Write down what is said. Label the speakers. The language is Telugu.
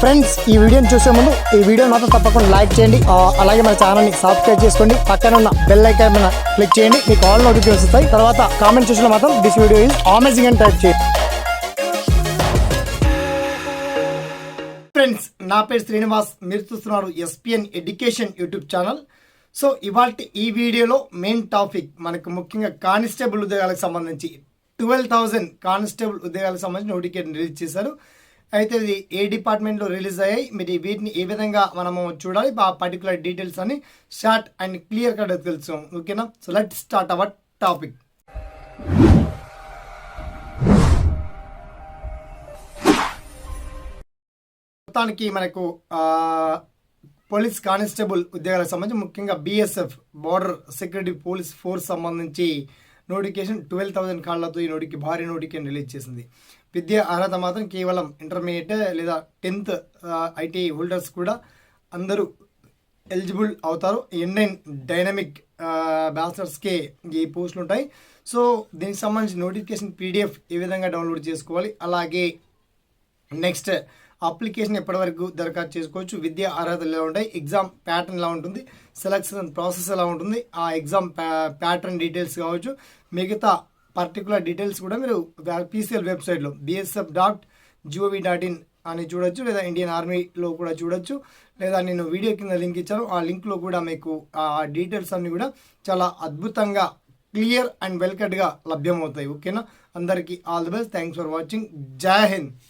Speaker 1: ఫ్రెండ్స్ ఈ వీడియోని చూసే ముందు ఈ వీడియో మాత్రం తప్పకుండా లైక్ చేయండి. అలాగే మన ఛానల్ని సబ్స్క్రైబ్ చేసుకోండి. పక్కన ఉన్న బెల్ ఐకాన్ మీద క్లిక్ చేయండి. మీకు ఆల్ నోటిఫికేషన్ వస్తాయి. తర్వాత కామెంట్ చూసిన మాత్రం దిస్ వీడియో ఈజ్ అమేజింగ్ అని టైప్ చేయండి. ఫ్రెండ్స్ నా పేరు శ్రీనివాస్. మీరు చూస్తున్నారు SPN education YouTube channel so ఇవాళ ఈ వీడియోలో మెయిన్ టాపిక్ మనకు ముఖ్యంగా కానిస్టేబుల్ ఉద్యోగాలకు సంబంధించి ట్వెల్వ్ థౌజండ్ కానిస్టేబుల్ ఉద్యోగాలకు సంబంధించి నోటిఫికేషన్ రిలీజ్ చేశారు. అయితే ఇది ఏ డిపార్ట్మెంట్లో రిలీజ్ అయ్యాయి? మీరు వీటిని ఏ విధంగా మనము చూడాలి? ఆ పర్టికులర్ డీటెయిల్స్ అని షార్ట్ అండ్ క్లియర్ కట్ తెలుసు. ఓకేనా? So let start our topic మొత్తానికి మనకు పోలీస్ కానిస్టేబుల్ ఉద్యోగాలకు సంబంధించి ముఖ్యంగా BSF border security police force సంబంధించి నోటిఫికేషన్ ట్వెల్వ్ థౌసండ్ కాళ్ళతో ఈ నోటికి భారీ నోటిఫికేషన్ రిలీజ్ చేసింది. విద్యా అర్హత మాత్రం కేవలం ఇంటర్మీడియట్ లేదా టెన్త్ ఐటీ హోల్డర్స్ కూడా అందరూ ఎలిజిబుల్ అవుతారు. ఇండియన్ డైనమిక్ బ్యాచిలర్స్కే ఈ పోస్టులు ఉంటాయి. సో దీనికి సంబంధించి నోటిఫికేషన్ పీడిఎఫ్ ఏ విధంగా డౌన్లోడ్ చేసుకోవాలి? అలాగే నెక్స్ట్ అప్లికేషన్ ఎప్పటివరకు దరఖాస్తు చేసుకోవచ్చు? విద్యా అర్హతలు ఎలా ఉంటాయి? ఎగ్జామ్ ప్యాటర్న్ ఎలా ఉంటుంది? సెలక్షన్ ప్రాసెస్ ఎలా ఉంటుంది? ఆ ఎగ్జామ్ ప్యాటర్న్ డీటెయిల్స్ కావచ్చు. మిగతా పర్టికులర్ డీటెయిల్స్ కూడా మీరు పీసీఎల్ వెబ్సైట్లో BSF dot G O V dot in అని చూడొచ్చు లేదా ఇండియన్ ఆర్మీలో కూడా చూడొచ్చు లేదా నేను వీడియో కింద లింక్ ఇచ్చాను ఆ లింక్లో కూడా మీకు ఆ డీటెయిల్స్ అన్నీ కూడా చాలా అద్భుతంగా క్లియర్ అండ్ వెల్ కట్గా లభ్యమవుతాయి ఓకేనా? అందరికీ all the best thanks for watching జై హింద్!